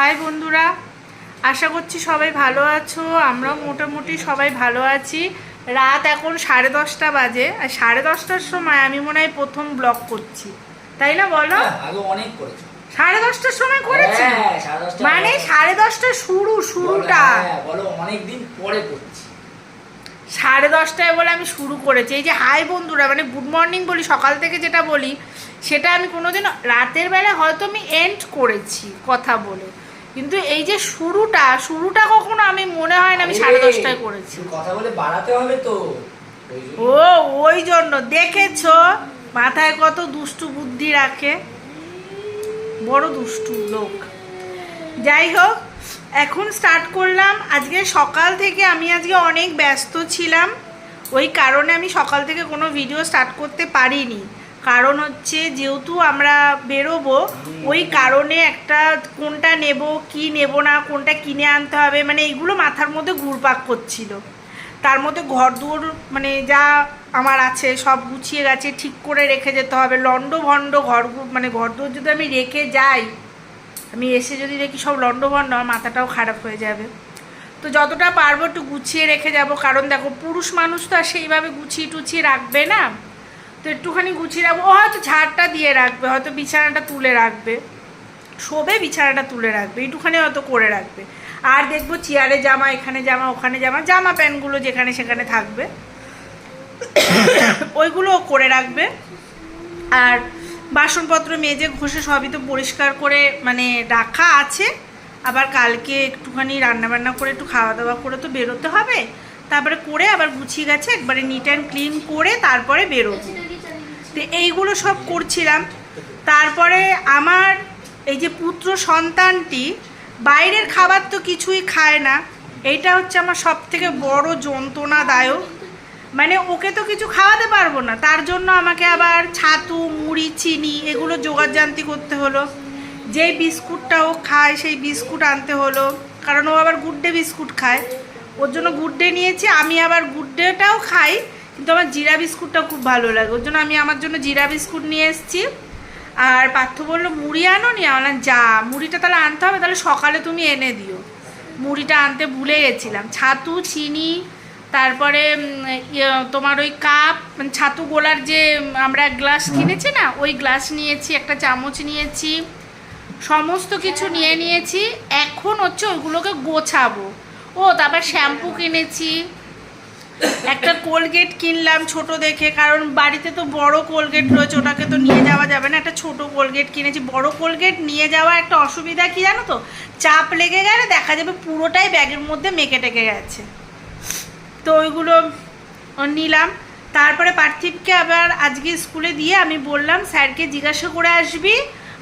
High বন্ধুরা আশা করছি সবাই ভালো আছো। আমরাও মোটামুটি সবাই ভালো আছি। রাত এখন সাড়ে দশটা বাজে। আর সাড়ে দশটার সময় আমি মনে হয় প্রথম ব্লগ করছি। তাই না বলো? হ্যাঁ, অনেক করেছ। সাড়ে দশটার সময় করেছি? হ্যাঁ, সাড়ে দশটা মানে। সাড়ে দশটা শুরু শুরুটা। হ্যাঁ, অনেকদিন পরে করছি। সাড়ে দশটায় বলে আমি শুরু করেছি। এই যে হাই বন্ধুরা মানে গুড মর্নিং বলি সকাল থেকে যেটা বলি সেটা আমি কোনোদিন রাতের বেলা হয়তো আমি এন্ড করেছি কথা বলে। কিন্তু এই যে শুরুটা শুরুটা কখনো আমি মনে হয় না আমি সাড়ে দশটায় করেছি। কথা বলে বাড়াতে হবে তো। ও ওই জন্য। দেখেছ? মাথায় কত দুষ্টু বুদ্ধি রাখে। বড় দুষ্টু লোক। যাই হোক এখন স্টার্ট করলাম। আজকে সকাল থেকে আমি আজকে অনেক ব্যস্ত ছিলাম। ওই কারণে আমি সকাল থেকে কোনো ভিডিও স্টার্ট করতে পারিনি। কারণ হচ্ছে যেহেতু আমরা বেরোবো, ওই কারণে একটা কোনটা নেব, কি নেব না, কোনটা কিনে আনতে হবে মানে এইগুলো মাথার মধ্যে ঘুরপাক করছিল তার মধ্যে ঘর দুয়ার মানে যা আমার আছে সব গুছিয়ে গেছে, ঠিক করে রেখে যেতে হবে। লন্ড ভন্ড ঘর মানে ঘর দুয়ার যদি আমি রেখে যাই, আমি এসে যদি দেখি সব লন্ড ভন্ড আমার মাথাটাও খারাপ হয়ে যাবে। তো যতটা পারব একটু গুছিয়ে রেখে যাব, কারণ দেখো পুরুষ মানুষ তো আর সেইভাবে গুছিয়ে টুছিয়ে রাখবে না। তো একটুখানি গুছিয়ে রাখব। ও হয়তো ঝাড়টা দিয়ে রাখবে, হয়তো বিছানাটা তুলে রাখবে। শোবে বিছানাটা তুলে রাখবে, একটুখানি হয়তো করে রাখবে। আর দেখব চেয়ারে জামা, এখানে জামা, ওখানে জামা জামা প্যান্টগুলো যেখানে সেখানে থাকবে। ওইগুলো করে রাখবে। আর বাসনপত্র মেজে ঘষে সবই তো পরিষ্কার করে মানে রাখা আছে। আবার কালকে একটুখানি রান্নাবান্না করে একটু খাওয়া দাওয়া করে তো বেরোতে হবে। তারপরে করে আবার গুছিয়ে গেছে, একবারে নিট অ্যান্ড ক্লিন করে তারপরে বেরোবো। তো এইগুলো সব করছিলাম। তারপরে আমার এই যে পুত্র সন্তানটি, বাইরের খাবার তো কিছুই খায় না। এইটা হচ্ছে আমার সব থেকে বড় যন্ত্রণাদায়ক। মানে ওকে তো কিছু খাওয়াতে পারব না, তার জন্য আমাকে আবার ছাতু, মুড়ি, চিনি এগুলো জোগাড়জান্তি করতে হলো। যেই বিস্কুটটা ও খায়, সেই বিস্কুট আনতে হলো। কারণ ও আবার গুড্ডে বিস্কুট খায়। ওর জন্য গুড ডে নিয়েছি আমি আবার গুড্ডেটাও খাই কিন্তু আমার জিরা বিস্কুটটা খুব ভালো লাগে। ওর জন্য আমি আমার জন্য জিরা বিস্কুট নিয়ে এসেছি। আর পার্থ বলল মুড়ি আনো নি? আমার যা মুড়িটা তাহলে আনতে হবে তাহলে সকালে তুমি এনে দিও। মুড়িটা আনতে ভুলে গেছিলাম। ছাতু চিনি তারপরে ইয়ে, তোমার ওই কাপ মানে ছাতু গোলার যে আমরা গ্লাস কিনেছি না ওই গ্লাস নিয়েছি একটা চামচ নিয়েছি সমস্ত কিছু নিয়ে নিয়েছি। এখন হচ্ছে ওইগুলোকে গোছাবো। ও তারপর শ্যাম্পু কিনেছি। একটা কোলগেট কিনলাম ছোট দেখে, কারণ বাড়িতে তো বড় কোলগেট রয়েছে, ওটাকে তো নিয়ে যাওয়া যাবে না। একটা ছোট কোলগেট কিনেছি। বড় কোলগেট নিয়ে যাওয়া একটা অসুবিধা কি জানো তো? চাপ লেগে গেলে দেখা যাবে পুরোটাই ব্যাগের মধ্যে মেকে টেকে গেছে। তো ওইগুলো নিলাম। তারপরে পার্থিবকে আবার আজকে স্কুলে দিয়ে আমি বললাম, স্যারকে জিজ্ঞাসা করে আসবি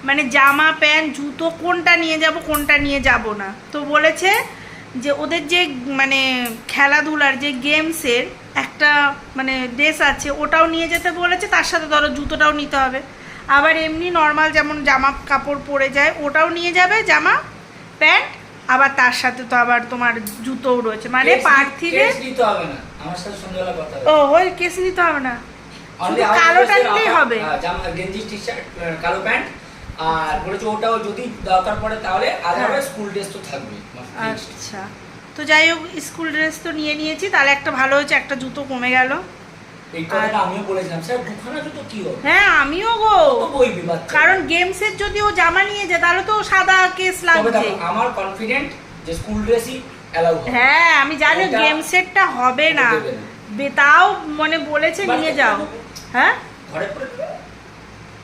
মানে জামা, প্যান্ট, জুতো কোনটা নিয়ে যাব, কোনটা নিয়ে যাব না? তো বলেছে যে ওদের যে মানে খেলাধুলার যে গেমসের একটা মানে ড্রেস আছে ওটাও নিয়ে যেতে বলেছে তার সাথে ধরো জুতোটাও নিতে হবে। আবার এমনি নর্মাল যেমন জামা কাপড় পরে যায় ওটাও নিয়ে যাবে জামা প্যান্ট আবার তার সাথে তো আবার তোমার জুতোও রয়েছে। মানে পার্থিবে ও ওই কেস নিতে হবে না। কালোটা নিলেই হবে। কালো প্যান্ট আর বলেছে ওটাও যদি দরকার পড়ে তাহলে আদারওয়াইজ স্কুল ড্রেস তো থাকবে। আচ্ছা। তো যাই হোক স্কুল ড্রেস তো নিয়ে নিয়েছি তাহলে একটা ভালো হয়েছে একটা জুতো কমে গেল। এই আমিও বলেছিলাম স্যার দুখানা জুতো কি হবে? হ্যাঁ আমিও গো। তো বইবি বাচ্চা। কারণ গেমসের যদি ও জামা নিয়ে যায় তাহলে তো সাদা কেস তবে লাগছে। আমার কনফিডেন্ট যে স্কুল ড্রেসই হ্যাঁ আমি জানি ওটা- গেম সেটটা হবে না। দেবে না। বে- তাও মানে বলেছে নিয়ে যাও। হ্যাঁ?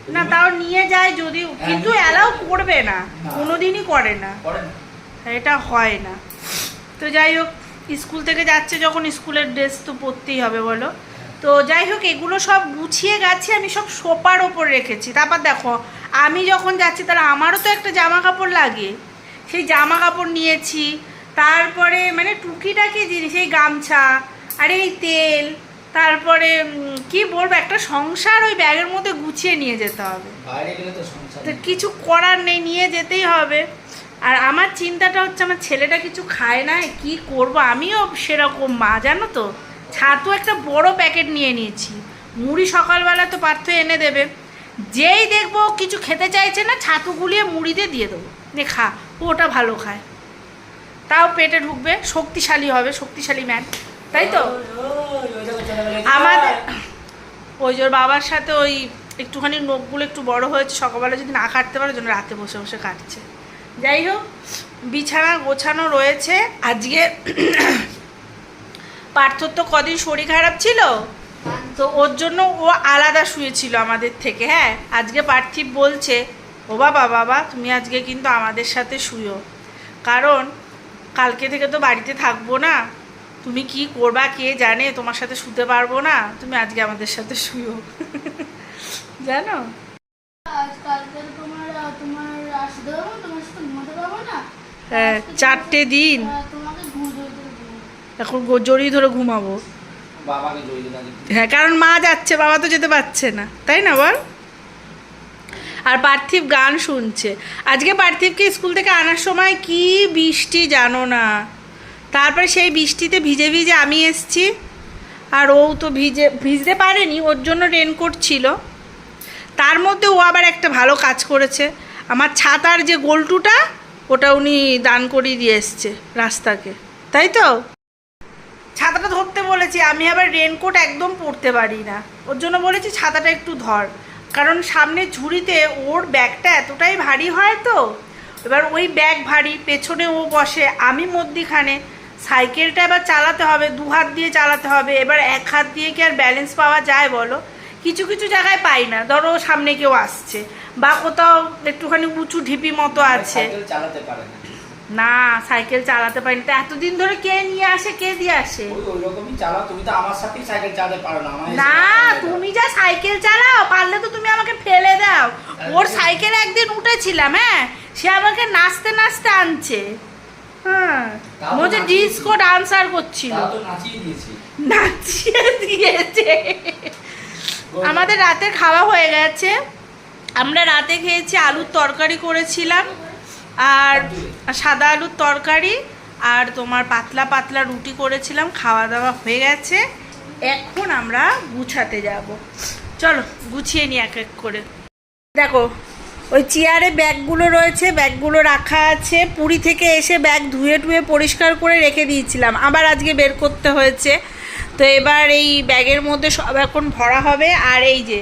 না তাও নিয়ে যায় যদি কিন্তু নিয়ে অ্যালাউ করবে না। না। কোনোদিনই করে না। এটা হয় না। তো যাই হোক স্কুল থেকে যাচ্ছে যখন স্কুলের ড্রেস তো পরতেই হবে বলো। তো যাই হোক এগুলো সব গুছিয়ে গেছে আমি সব সোপার ওপর রেখেছি। তারপর দেখো আমি যখন যাচ্ছি তাহলে আমারও তো একটা জামা কাপড় লাগে। সেই জামা কাপড় নিয়েছি। তারপরে মানে টুকিটাকি জিনিস এই গামছা আর এই তেল তারপরে কি বলব একটা সংসার ওই ব্যাগের মধ্যে গুছিয়ে নিয়ে যেতে হবে। তো কিছু করার নেই নিয়ে যেতেই হবে। আর আমার চিন্তাটা হচ্ছে আমার ছেলেটা কিছু খায় না কি করব? আমিও সেরকম মা জানো তো? ছাতু একটা বড় প্যাকেট নিয়ে নিয়েছি। মুড়ি সকালবেলা তো পার্থ এনে দেবে। যেই দেখব কিছু খেতে চাইছে না ছাতু গুলিয়ে মুড়িতে দিয়ে দিয়ে দেবো। নে খা ওটা ভালো খায়। তাও পেটে ঢুকবে শক্তিশালী হবে শক্তিশালী ম্যান তাই তো? আমাদের ওই ওর বাবার সাথে ওই একটুখানি নখগুলো একটু বড় হয়েছে, সকালবেলা যদি না কাটতে পারে জন্য রাতে বসে বসে কাটছে। যাই হোক, বিছানা গোছানো রয়েছে। আজকে পার্থর তো কদিন শরীর খারাপ ছিল? তো ওর জন্য ও আলাদা শুয়েছিল আমাদের থেকে হ্যাঁ? আজকে পার্থিব বলছে, ও বাবা বাবা, তুমি আজকে কিন্তু আমাদের সাথে শুয়ো। কারণ কালকে থেকে তো বাড়িতে থাকব না। তুমি কি করবা কে জানে তোমার সাথে শুতে পারব না তুমি আজকে আমাদের সাথে শুয়ো। জানো? হ্যাঁ চারটে দিন। এখন গো- জড়িয়ে ধরে ঘুমাবো। হ্যাঁ কারণ মা যাচ্ছে বাবা তো যেতে পারছে না। তাই না বল? আর পার্থিব গান শুনছে। আজকে পার্থিবকে স্কুল থেকে আনার সময় কি বৃষ্টি জানো না। তারপরে সেই বৃষ্টিতে ভিজে ভিজে আমি এসছি। আর ও তো ভিজে, ভিজতে পারেনি, ওর জন্য রেনকোট ছিল। তার মধ্যে ও আবার একটা ভালো কাজ করেছে। আমার ছাতার যে গোলটুটা, ওটা উনি দান করিয়ে দিয়ে এসছে রাস্তাকে। তাই তো? ছাতাটা ধরতে বলেছি, আমি আবার রেনকোট একদম পরতে পারি না। ওর জন্য বলেছি, ছাতাটা একটু ধর। কারণ সামনে ঝুড়িতে ওর ব্যাগটা এতটাই ভারী হয় তো। এবার ওই ব্যাগ ভারী, পেছনে ও বসে, আমি মধ্যিখানে সাইকেলটা এবার চালাতে হবে দু হাত দিয়ে চালাতে হবে এবার এক হাত দিয়ে কি আর ব্যালেন্স পাওয়া যায় বলো? কিছু কিছু জায়গায় পাই না ধরো সামনে কেউ আসছে বা কোথাও একটুখানি উঁচু ঢিপি মতো আছে। চালাতে পারে না। না সাইকেল চালাতে পারি না। তা এতদিন ধরে কে নিয়ে আসে কে দিয়ে আসে? না তুমি যা সাইকেল চালাও পারলে তো তুমি আমাকে ফেলে দাও। ওর সাইকেলে একদিন উঠেছিলাম হ্যাঁ? সে আমাকে নাচতে নাচতে আনছে। হ্যাঁ নাচিয়ে ডিস্কো ডান্সার করছিল। নাচিয়ে দিয়েছে। আমাদের রাতে খাওয়া হয়ে গেছে। আমরা রাতে খেয়েছি আলুর তরকারি করেছিলাম আর সাদা আলুর তরকারি আর তোমার পাতলা পাতলা রুটি করেছিলাম খাওয়া দাওয়া হয়ে গেছে। এখন আমরা গুছাতে যাব। চলো গুছিয়ে নিই এক এক করে। দেখো ওই চেয়ারে ব্যাগগুলো রয়েছে, ব্যাগগুলো রাখা আছে। পুরী থেকে এসে ব্যাগ ধুয়ে টুয়ে পরিষ্কার করে রেখে দিয়েছিলাম। আবার আজকে বের করতে হয়েছে। তো এবার এই ব্যাগের মধ্যে সব এখন ভরা হবে। আর এই যে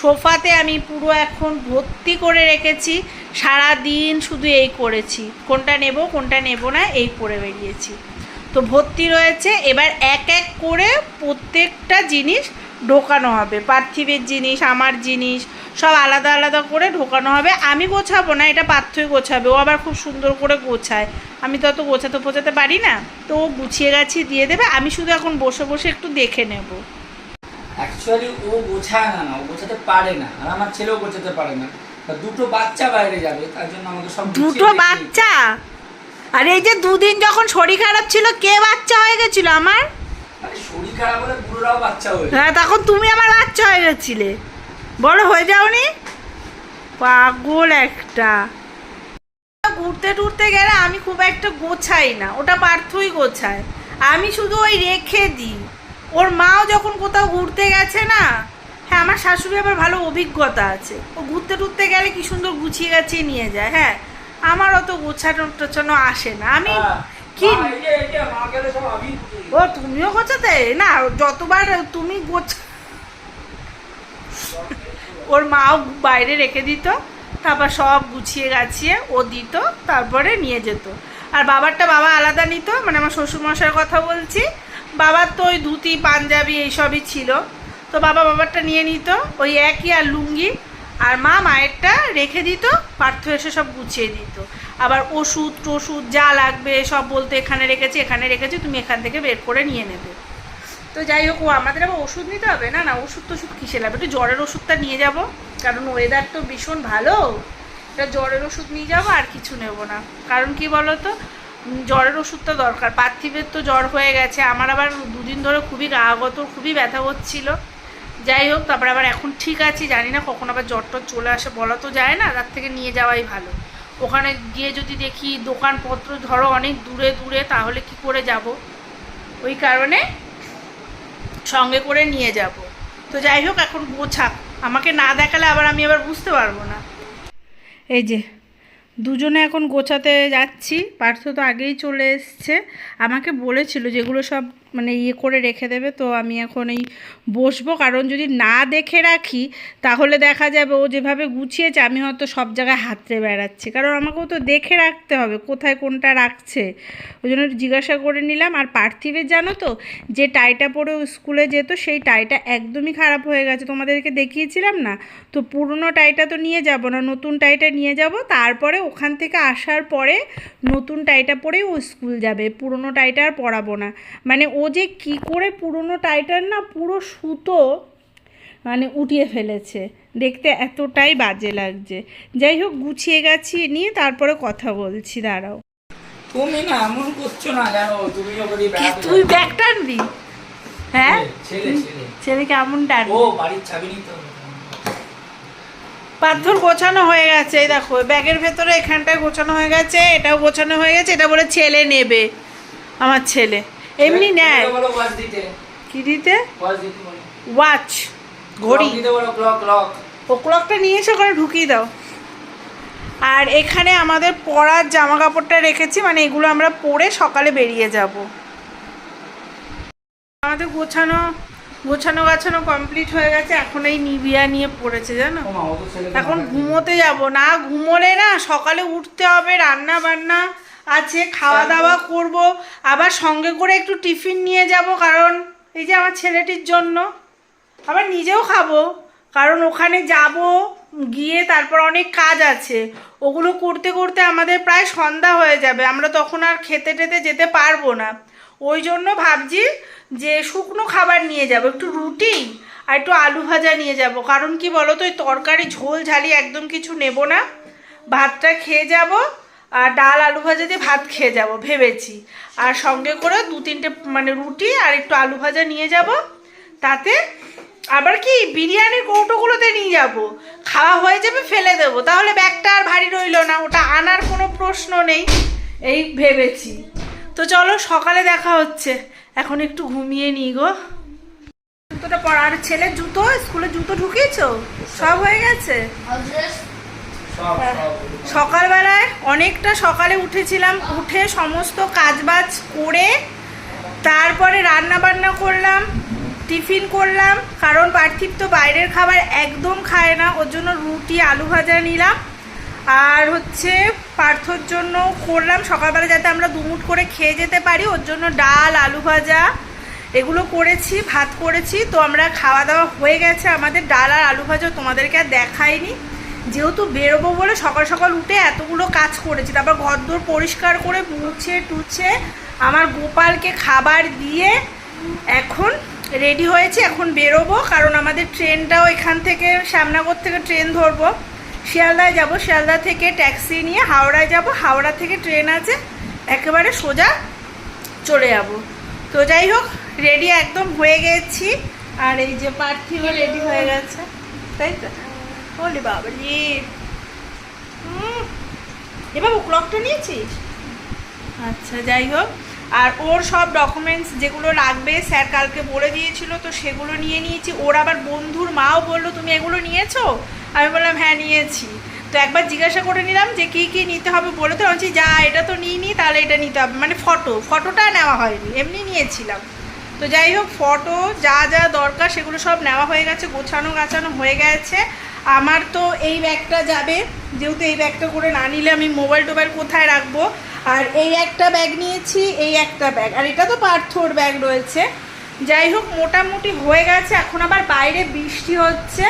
সোফাতে আমি পুরো এখন ভর্তি করে রেখেছি। সারা দিন শুধু এই করেছি। কোনটা নেব কোনটা নেব না, এই পরে বেরিয়েছি। তো ভর্তি রয়েছে। এবার এক এক করে প্রত্যেকটা জিনিস ঢোকানো হবে। পার্থিবের জিনিস, আমার জিনিস সব আলাদা আলাদা করে ঢোকানো হবে। আমি গোছাবো না এটা পার্থই গোছাবে। ও আবার খুব সুন্দর করে গোছায়। আমি তো অত গোছাতে পোছাতে পারি না। তো ও গুছিয়ে গাছিয়ে দিয়ে দেবে। আমি শুধু এখন বসে বসে একটু দেখে নেব। অ্যাকচুয়ালি ও গোছায় না না। ও গোছাতে পারে না। আর আমার ছেলেও গোছাতে পারে না। দুটো বাচ্চা বাইরে যাবে তার জন্য আমাকে সব দুটো বাচ্চা? আর এই যে দুদিন যখন শরীর খারাপ ছিল কে বাচ্চা হয়ে গেছিল আমার? শরীর খারাপ হলে বুড়োরাও বাচ্চা হয়ে হ্যাঁ তখন তুমি আমার বাচ্চা হয়ে গেছিলে। বড় হয়ে যাওনি? পাগল একটা। ঘুরতে টুরতে গেলে আমি খুব একটা গোছাই না ওটা পার্থই গোছায়। আমি শুধু ওই রেখে দিই। ওর মাও যখন কোথাও ঘুরতে গেছে না হ্যাঁ আমার শাশুড়ি আবার ভালো অভিজ্ঞতা আছে। ও ঘুরতে টুরতে গেলে কি সুন্দর গুছিয়ে গাছিয়ে নিয়ে যায় হ্যাঁ? আমার অত গোছানো টোছানো আসে না। আমি কি। ও তুমিও গোছাতে? না যতবার তুমি গোছ ওর মাও বাইরে রেখে দিত, তারপর সব গুছিয়ে গাছিয়ে ও দিত, তারপরে নিয়ে যেত। আর বাবারটা বাবা আলাদা নিত মানে আমার শ্বশুরমশাইয়ের কথা বলছি। বাবার তো ওই ধুতি, পাঞ্জাবি এইসবই ছিল। তো বাবা বাবারটা নিয়ে নিত, ওই একই আর লুঙ্গি। আর মা মায়েরটা রেখে দিত, পার্থ এসে সব গুছিয়ে দিত। আবার ওষুধ টষুধ যা লাগবে সব বলতে, এখানে রেখেছি এখানে রেখেছি, তুমি এখান থেকে বের করে নিয়ে নেবে। তো যাই হোক, ও আমাদের আবার ওষুধ নিতে হবে? না না, ওষুধ টষুধ কিসে লাগবে? একটু জ্বরের ওষুধটা নিয়ে যাব, কারণ ওয়েদার তো ভীষণ ভালো। এটা জ্বরের ওষুধ নিয়ে যাব, আর কিছু নেব না। কারণ কি বলো তো জ্বরের ওষুধটা দরকার। পার্থিবের তো জ্বর হয়ে গেছে। আমার আবার দুদিন ধরে খুবই রাগত খুবই ব্যথা হচ্ছিল। যাই হোক, তারপর আবার এখন ঠিক আছে। জানি না কখন আবার জ্বর টর চলে আসে, বলা তো যায় না। তার থেকে নিয়ে যাওয়াই ভালো। ওখানে গিয়ে যদি দেখি দোকানপত্র ধরো অনেক দূরে দূরে, তাহলে কি করে যাব? ওই কারণে সঙ্গে করে নিয়ে যাব। তো যাই হোক, এখন গোছাক আমাকে না দেখালে আবার আমি আবার বুঝতে পারব না। এই যে, দুজনে এখন গোছাতে যাচ্ছি। পার্থ তো আগেই চলে এসছে। আমাকে বলেছিল যেগুলো সব মানে ইয়ে করে রেখে দেবে, তো আমি এখন এই বসবো। কারণ যদি না দেখে রাখি, তাহলে দেখা যাবে ও যেভাবে গুছিয়েছে, আমি হয়তো সব জায়গায় হাতড়ে বেড়াচ্ছি। কারণ আমাকেও তো দেখে রাখতে হবে, কোথায় কোনটা রাখছে। ওই জন্য জিজ্ঞাসা করে নিলাম। আর পার্থিবের জানো তো, যে টাইটা পরে স্কুলে যেত, সেই টাইটা একদমই খারাপ হয়ে গেছে। তোমাদেরকে দেখিয়েছিলাম না? তো পুরনো টাইটা তো নিয়ে যাব না, নতুন টাইটা নিয়ে যাব। তারপরে ওখান থেকে আসার পরে নতুন টাইটা পরেই ও স্কুল যাবে, পুরনো টাইটা আর পরাবো না। মানে ও যে কি করে পুরনো টাইটার না পুরো সুতো মানে উঠিয়ে ফেলেছে। দেখতে এতটাই বাজে লাগছে। যাই হোক গুছিয়ে গেছি নিয়ে তারপরে কথা বলছি দাঁড়াও। তুমি না এমন করছ না জানো তুমি তুই ব্যাগ টানবি? হ্যাঁ? ছেলে কেমন টানবি? ও বাড়ির চাবি নিতে হবে। পাথর গোছানো হয়ে গেছে এই দেখো ব্যাগের ভেতরে এখানটায় গোছানো হয়ে গেছে এটাও গোছানো হয়ে গেছে এটা বলে ছেলে নেবে। আমার ছেলে। এমনি নেয়। কি দিতে? ওয়াচ ঘড়ি। ও ক্লকটা নিয়ে এসে ওখানে ঢুকিয়ে দাও। আর এখানে আমাদের পরার জামা কাপড়টা রেখেছি মানে এগুলো আমরা পরে সকালে বেরিয়ে যাব। আমাদের গোছানো গোছানো গাছানো কমপ্লিট হয়ে গেছে এখন এই নিবিয়া নিয়ে পড়েছে জানো? এখন ঘুমোতে যাব। না ঘুমোলে না সকালে উঠতে হবে রান্না বান্না আছে খাওয়া দাওয়া করব। আবার সঙ্গে করে একটু টিফিন নিয়ে যাব কারণ এই যে আমার ছেলেটির জন্য। আবার নিজেও খাব কারণ ওখানে যাব গিয়ে তারপর অনেক কাজ আছে। ওগুলো করতে করতে আমাদের প্রায় সন্ধ্যা হয়ে যাবে আমরা তখন আর খেতে টেতে যেতে পারব না। ওই জন্য ভাবছি যে শুকনো খাবার নিয়ে যাব একটু রুটি আর একটু আলু ভাজা নিয়ে যাব। কারণ কি বলো তো ওই তরকারি ঝোল ঝালি একদম কিছু নেব না। ভাতটা খেয়ে যাব আর ডাল আলু ভাজা দিয়ে ভাত খেয়ে যাব, ভেবেছি। আর সঙ্গে করে দু তিনটে মানে রুটি আর একটু আলু ভাজা নিয়ে যাব। তাতে আবার কি, বিরিয়ানির কৌটোগুলোতে নিয়ে যাব। খাওয়া হয়ে যাবে, ফেলে দেবো। তাহলে ব্যাগটা আর ভারী রইল না, ওটা আনার কোনো প্রশ্ন নেই। এই ভেবেছি। তো চলো, সকালে দেখা হচ্ছে। এখন একটু ঘুমিয়ে নিই গো। জুতোটা পরা, আর ছেলের জুতো স্কুলে জুতো ঢুকিয়েছো? সব হয়ে গেছে? সকালবেলায় অনেকটা সকালে উঠেছিলাম, উঠে সমস্ত কাজবাজ করে তারপরে রান্না বান্না করলাম, টিফিন করলাম, কারণ পার্থিব তো বাইরের খাবার একদম খায় না, ওর জন্য রুটি, আলু ভাজা নিলাম, আর হচ্ছে পার্থর জন্য করলাম, সকালবেলা যাতে আমরা দুমুট করে খেয়ে যেতে পারি, ওর জন্য ডাল, আলু ভাজা, এগুলো করেছি, ভাত করেছি, তো আমরা খাওয়া দাওয়া হয়ে গেছে, আমাদের ডাল আর আলু ভাজা তোমাদেরকে আর দেখাইনি। যেহেতু বেরোবো বলে সকাল সকাল উঠে এতগুলো কাজ করেছি, তারপর ঘরদোর পরিষ্কার করে মুছে টুছে আমার গোপালকে খাবার দিয়ে এখন রেডি হয়েছে, এখন বেরোবো, কারণ আমাদের ট্রেনটাও এখান থেকে শ্যামনগর থেকে ট্রেন ধরবো। শিয়ালদায় যাব, শিয়ালদা থেকে ট্যাক্সি নিয়ে হাওড়ায় যাব, হাওড়া থেকে ট্রেন আছে, একেবারে সোজা চলে যাব। তো যাই হোক রেডি একদম হয়ে গেছি, আর এই যে পার্থিব রেডি হয়ে গেছে, তাই তো? বলি বাবা রে। এবার ক্লকটা নিয়েছিস? আচ্ছা যাই হোক। আর ওর সব ডকুমেন্টস যেগুলো লাগবে, স্যার কালকে বলে দিয়েছিল, তো সেগুলো নিয়ে নিয়েছি। ওর আবার বন্ধুর মাও বলল, তুমি এগুলো নিয়েছো? আমি বললাম হ্যাঁ নিয়েছি। তো একবার জিজ্ঞাসা করে নিলাম যে কী কী নিতে হবে বলে তো বলছি, যা এটা তো নিই নি তাহলে এটা নিতে হবে। মানে ফটো ফটোটা নেওয়া হয়নি, এমনি নিয়েছিলাম। তো যাই হোক ফটো যা যা দরকার, সেগুলো সব নেওয়া হয়ে গেছে গোছানো গাছানো হয়ে গেছে। আমার তো এই ব্যাগটা যাবে, যেহেতু এই ব্যাগটা করে না নিলে আমি মোবাইল টোবাইল কোথায় রাখব? আর এই একটা ব্যাগ নিয়েছি, এই একটা ব্যাগ। আর এটা তো পার্থর ব্যাগ রয়েছে। যাই হোক, মোটামুটি হয়ে গেছে। এখন আবার বাইরে বৃষ্টি হচ্ছে।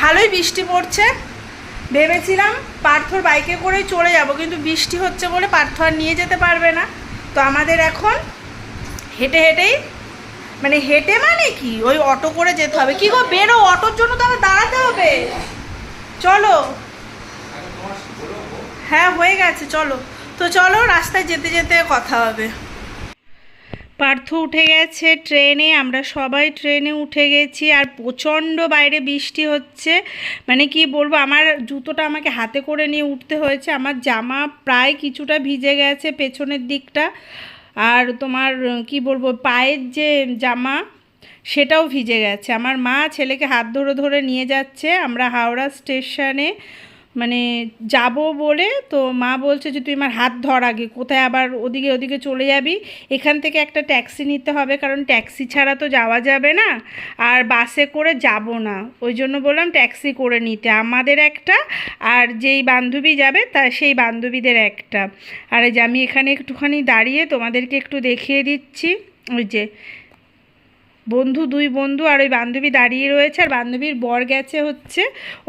ভালোই বৃষ্টি পড়ছে। ভেবেছিলাম পার্থর বাইকে করেই চলে যাব, কিন্তু বৃষ্টি হচ্ছে বলে পার্থ আর নিয়ে যেতে পারবে না। তো আমাদের এখন হেঁটে হেঁটেই মানে হেঁটে মানে কি? ওই অটো করে যেতে হবে। কি গো, বেরো, অটোর জন্য তো দাঁড়াতে হবে। চলো। হ্যাঁ হয়ে গেছে, চলো। তো চলো, রাস্তায় যেতে যেতে কথা হবে। পার্থ উঠে গেছে ট্রেনে, আমরা সবাই ট্রেনে উঠে গেছি, আর প্রচণ্ড বাইরে বৃষ্টি হচ্ছে। মানে কি বলব, আমার জুতোটা আমাকে হাতে করে নিয়ে উঠতে হয়েছে। আমার জামা প্রায় কিছুটা ভিজে গেছে পেছনের দিকটা। আর তোমার কি বলব, পায়ের যে জামা, সেটাও ভিজে গেছে। আমার মা ছেলেকে হাত ধরে ধরে নিয়ে যাচ্ছে। আমরা হাওড়া স্টেশনে মানে যাব বলে তো মা বলছে যে, তুই আমার হাত ধর আগে, কোথায় আবার ওদিকে ওদিকে চলে যাবি? এখান থেকে একটা ট্যাক্সি নিতে হবে, কারণ ট্যাক্সি ছাড়া তো যাওয়া যাবে না, আর বাসে করে যাব না। ওই জন্য বললাম ট্যাক্সি করে নিতে। আমাদের একটা, আর যেই বান্ধবী যাবে, তা সেই বান্ধবীদের একটা। আর যে আমি এখানে একটুখানি দাঁড়িয়ে তোমাদেরকে একটু দেখিয়ে দিচ্ছি। ওই যে বন্ধু, দুই বন্ধু আর ওই বান্ধবী দাঁড়িয়ে রয়েছে, আর বান্ধবীর বর গেছে হচ্ছে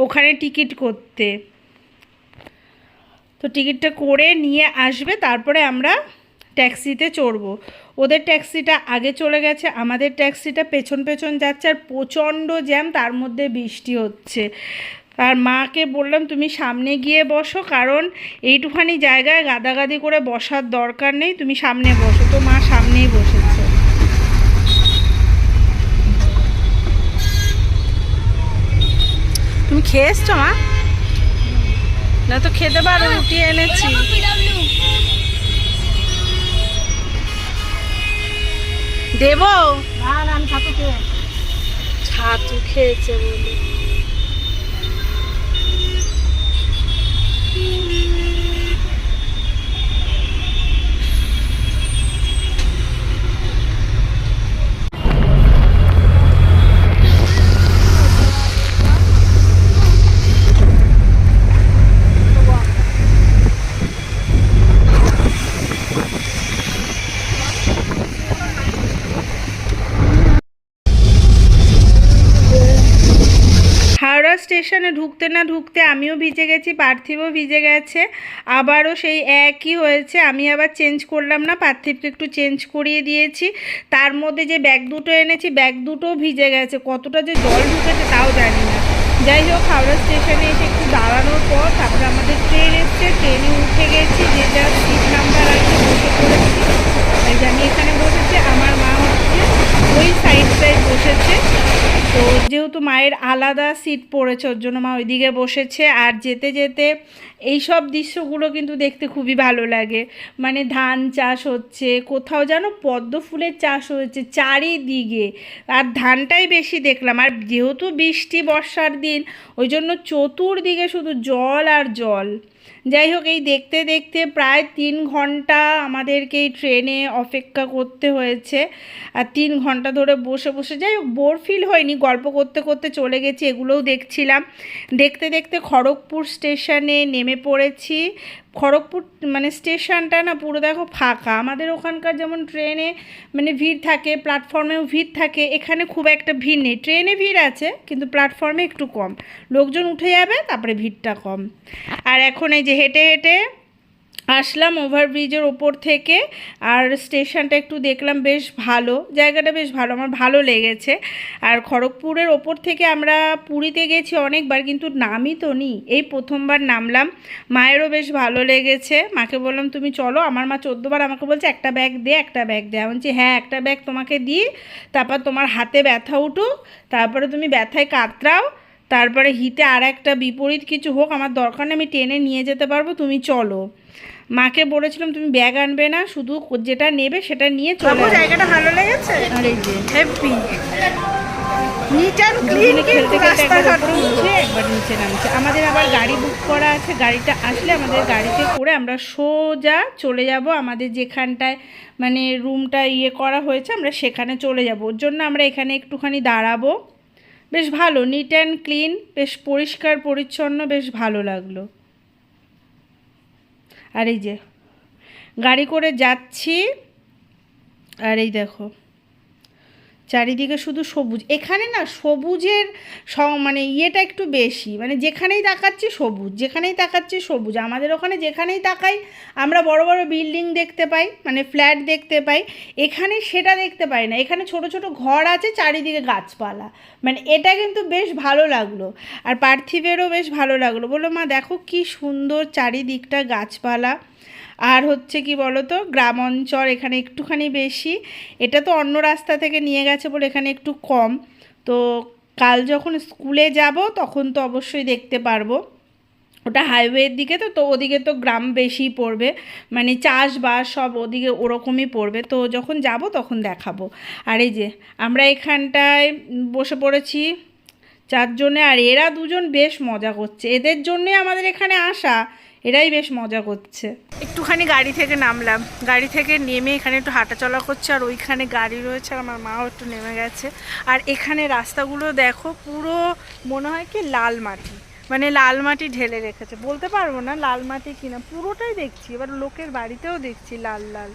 ওখানে টিকিট করতে। তো টিকিটটা করে নিয়ে আসবে, তারপরে আমরা ট্যাক্সিতে চড়বো। ওদের ট্যাক্সিটা আগে চলে গেছে, আমাদের ট্যাক্সিটা পেছন পেছন যাচ্ছে আর প্রচণ্ড জ্যাম, তার মধ্যে বৃষ্টি হচ্ছে। আর মাকে বললাম, তুমি সামনে গিয়ে বসো, কারণ এইটুখানি জায়গায় গাদাগাদি করে বসার দরকার নেই, তুমি সামনে বসো। তো মা সামনেই বসেছে। তুমি খেয়ে এসছো মা? না তো খেতে পারো রুটি এনেছি। দেবো? ছাতু খেয়েছে বলে। স্টেশনে ঢুকতে না ঢুকতে আমিও ভিজে গেছি, পার্থিবও ভিজে গেছে। আবারও সেই একই হয়েছে, আমি আবার চেঞ্জ করলাম না, পার্থিবকে একটু চেঞ্জ করিয়ে দিয়েছি। তার মধ্যে যে ব্যাগ দুটো এনেছি ব্যাগ দুটোও ভিজে গেছে। কতটা যে জল ঢুকেছে তাও জানি না। যাই হোক, হাওড়া স্টেশনে এসে একটু দাঁড়ানোর পর তারপরে আমাদের ট্রেন এসছে ট্রেনে উঠে গেছি, যে যার সিট নাম্বার আছে বসে পড়েছি এই যে আমি এখানে বসেছি আমার মা হচ্ছে ওই সাইডটায় বসেছে তো যেহেতু মায়ের আলাদা সিট পড়েছে, ওর জন্য মা ওইদিকে বসেছে। আর যেতে যেতে এই সব দৃশ্যগুলো কিন্তু দেখতে খুবই ভালো লাগে। মানে ধান চাষ হচ্ছে, কোথাও যেন পদ্ম ফুলের চাষ হয়েছে চারিদিকে। আর ধানটাই বেশি দেখলাম। আর যেহেতু বৃষ্টি, বর্ষার দিন, ওই জন্য চতুর্দিকে শুধু জল আর জল। যাই হোক, এই দেখতে দেখতে প্রায় তিন ঘণ্টা আমাদেরকে এই ট্রেনে অপেক্ষা করতে হয়েছে। আর তিন ঘণ্টা ধরে বসে বসে, যাই হোক বোর ফিল হয়নি। গল্প করতে করতে চলে গেছি, এগুলোও দেখছিলাম। দেখতে দেখতে খড়গপুর স্টেশনে নেমে পড়েছি। খড়গপুর মানে স্টেশনটা না পুরো দেখো ফাঁকা। আমাদের ওখানকার যেমন ট্রেনে মানে ভিড় থাকে প্ল্যাটফর্মেও ভিড় থাকে, এখানে খুব একটা ভিড় নেই। ট্রেনে ভিড় আছে, কিন্তু প্ল্যাটফর্মে একটু কম। লোকজন উঠে যাবে, তারপরে ভিড়টা কম। আর এখন এই যে হেঁটে হেঁটে আসলাম ওভারব্রিজের ওপর থেকে, আর স্টেশনটা একটু দেখলাম বেশ ভালো, জায়গাটা বেশ ভালো, আমার ভালো লেগেছে। আর খড়গপুরের ওপর থেকে আমরা পুরীতে গেছি অনেকবার, কিন্তু নামই তো নি। এই প্রথমবার নামলাম, মায়েরও বেশ ভালো লেগেছে। মাকে বললাম, তুমি চলো, আমার মা চোদ্দোবার আমাকে বলছে, একটা ব্যাগ দে, একটা ব্যাগ দে। আমি বলছি হ্যাঁ একটা ব্যাগ তোমাকে দিই, তারপর তোমার হাতে ব্যথা উঠুক, তারপরে তুমি ব্যথায় কাতরাও, তারপরে হিতে আর একটা বিপরীত কিছু হোক, আমার দরকার নেই, আমি টেনে নিয়ে যেতে পারব, তুমি চলো। মাকে বলেছিলাম তুমি ব্যাগ আনবে না শুধু যেটা নেবে সেটা নিয়ে চলো জায়গাটা ভালো লেগেছে? আর এই যে হ্যাপি আমাদের আবার গাড়ি বুক করা আছে গাড়িটা আসলে আমাদের গাড়িতে করে আমরা সোজা চলে যাব। আমাদের যেখানটায় মানে রুমটা ইয়ে করা হয়েছে আমরা সেখানে চলে যাব। ওর জন্য আমরা এখানে একটুখানি দাঁড়াবো। বেশ ভালো নিট অ্যান্ড ক্লিন বেশ পরিষ্কার পরিচ্ছন্ন বেশ ভালো লাগল। আর এই যে গাড়ি করে যাচ্ছি। আর এই দেখো। চারিদিকে শুধু সবুজ। এখানে না সবুজের মানে ইয়েটা একটু বেশি। মানে যেখানেই তাকাচ্ছি সবুজ, যেখানেই তাকাচ্ছি সবুজ। আমাদের ওখানে যেখানেই তাকাই, আমরা বড় বড় বিল্ডিং দেখতে পাই মানে ফ্ল্যাট দেখতে পাই। এখানে সেটা দেখতে পাই না। এখানে ছোট ছোট ঘর আছে, চারিদিকে গাছপালা। মানে এটা কিন্তু বেশ ভালো লাগল। আর পার্থিবেরও বেশ ভালো লাগল। বলল, মা, দেখো কি সুন্দর চারিদিকটা গাছপালা। আর হচ্ছে কি বলো তো গ্রাম অঞ্চল এখানে একটুখানি বেশি। এটা তো অন্য রাস্তা থেকে নিয়ে গেছে বলে এখানে একটু কম। তো কাল যখন স্কুলে যাব তখন তো অবশ্যই দেখতে পারব। ওটা হাইওয়ের দিকে তো তো ওদিকে তো গ্রাম বেশি পড়বে। মানে চাষবাস সব ওদিকে ওরকমই পড়বে। তো যখন যাব তখন দেখাবো। আর এই যে, আমরা এখানটায় বসে পড়েছি চারজনে আর এরা দুজন বেশ মজা করছে। এদের জন্যে আমাদের এখানে আসা। এরাই বেশ মজা করছে। একটুখানি গাড়ি থেকে নামলাম। গাড়ি থেকে নেমে এখানে একটু হাঁটাচলা করছে, আর ওইখানে গাড়ি রয়েছে, আর আমার মাও একটু নেমে গেছে। আর এখানে রাস্তাগুলো দেখো, পুরো মনে হয় কি লাল মাটি মানে লাল মাটি ঢেলে রেখেছে। বলতে পারব না লাল মাটি কিনা, পুরোটাই দেখছি, এবার লোকের বাড়িতেও দেখছি লাল লাল।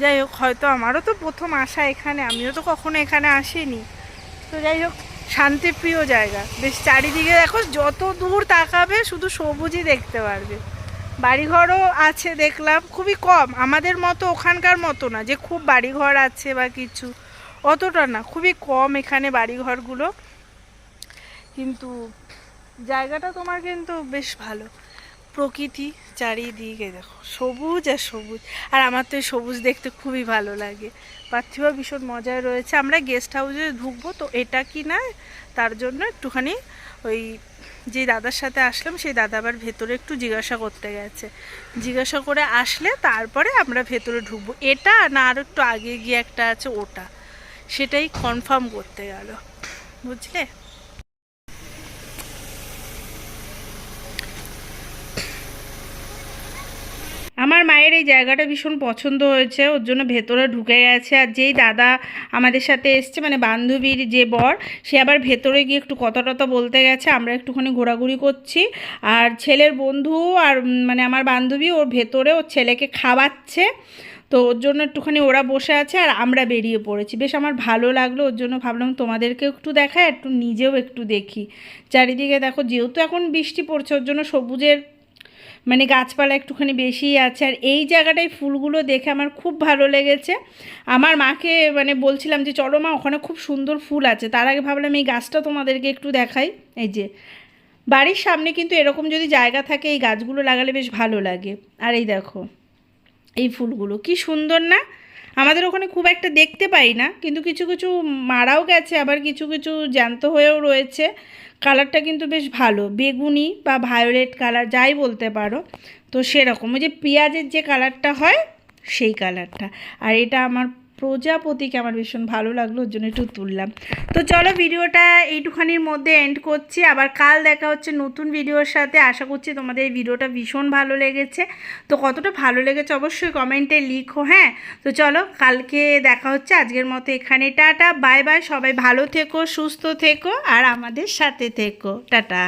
যাই হোক, হয়তো আমারও তো প্রথম আসা এখানে, আমিও তো কখনো এখানে আসিনি। তো যাই হোক শান্তিপ্রিয় জায়গা। বেশ চারিদিকে দেখো, যত দূর তাকাবে শুধু সবুজই দেখতে পারবে। বাড়িঘরও আছে দেখলাম, খুবই কম। আমাদের মতো ওখানকার মতো না, যে খুব বাড়িঘর আছে বা কিছু, অতটা না। খুবই কম এখানে বাড়িঘরগুলো। কিন্তু জায়গাটা তোমার কিন্তু বেশ ভালো। প্রকৃতি চারিদিকে দেখো, সবুজ আর সবুজ। আর আমার তো সবুজ দেখতে খুবই ভালো লাগে। পার্থিব ভীষণ মজায় রয়েছে। আমরা গেস্ট হাউসে ঢুকবো, তো এটা কি না, তার জন্য একটুখানি ওই যে দাদার সাথে আসলাম, সেই দাদা আবার ভেতরে একটু জিজ্ঞাসা করতে গেছে। জিজ্ঞাসা করে আসলে তারপরে আমরা ভেতরে ঢুকবো। এটা না আর একটু আগে গিয়ে একটা আছে, ওটা। সেটাই কনফার্ম করতে গেল। বুঝলে? আমার মায়ের এই জায়গাটা ভীষণ পছন্দ হয়েছে, ওর জন্য ভেতরে ঢুকে গেছে। আর যেই দাদা আমাদের সাথে এসছে মানে বান্ধবীর যে বর, সে আবার ভেতরে গিয়ে একটু কথা টথা বলতে গেছে, আমরা একটুখানি ঘোরাঘুরি করছি। আর ছেলের বন্ধু আর মানে আমার বান্ধবী, ওর ভেতরে ওর ছেলেকে খাওয়াচ্ছে। তো ওর জন্য একটুখানি ওরা বসে আছে আর আমরা বেরিয়ে পড়েছি। বেশ আমার ভালো লাগল, ওর জন্য ভাবলাম তোমাদেরকে একটু দেখায় একটু নিজেও একটু দেখি। চারিদিকে দেখো, যেহেতু এখন বৃষ্টি পড়ছে, ওর জন্য সবুজের মানে গাছপালা একটুখানি বেশিই আছে। আর এই জায়গাটায় ফুলগুলো দেখে আমার খুব ভালো লেগেছে। আমার মাকে মানে বলছিলাম যে, চলো মা, ওখানে খুব সুন্দর ফুল আছে। তার আগে ভাবলাম এই গাছটা তোমাদেরকে একটু দেখাই। এই যে, বাড়ির সামনে কিন্তু এরকম যদি জায়গা থাকে, এই গাছগুলো লাগালে বেশ ভালো লাগে। আর এই দেখো, এই ফুলগুলো, কি সুন্দর না? আমাদের ওখানে খুব একটা দেখতে পাই না, কিন্তু কিছু কিছু মারাও গেছে, আবার কিছু কিছু জ্যান্ত হয়েও রয়েছে। কালারটা কিন্তু বেশ ভালো, বেগুনি বা ভায়োলেট কালার যাই বলতে পারো। তো সেরকম, ওই যে পেঁয়াজের যে কালারটা হয়, সেই কালারটা। আর এটা আমার প্রজাপতিকে আমার ভীষণ ভালো লাগল, ওর জন্য একটু তুললাম। তো চলো ভিডিওটা এইটুখানির মধ্যে এন্ড করছি। আবার কাল দেখা হচ্ছে নতুন ভিডিওর সাথে। আশা করছি তোমাদের এই ভিডিওটা ভীষণ ভালো লেগেছে। তো কতটা ভালো লেগেছে অবশ্যই কমেন্টে লিখো হ্যাঁ? তো চলো কালকে দেখা হচ্ছে। আজকের মতো এখানে টাটা। বাই বাই সবাই ভালো থেকো, সুস্থ থেকো, আর আমাদের সাথে থেকো। টাটা।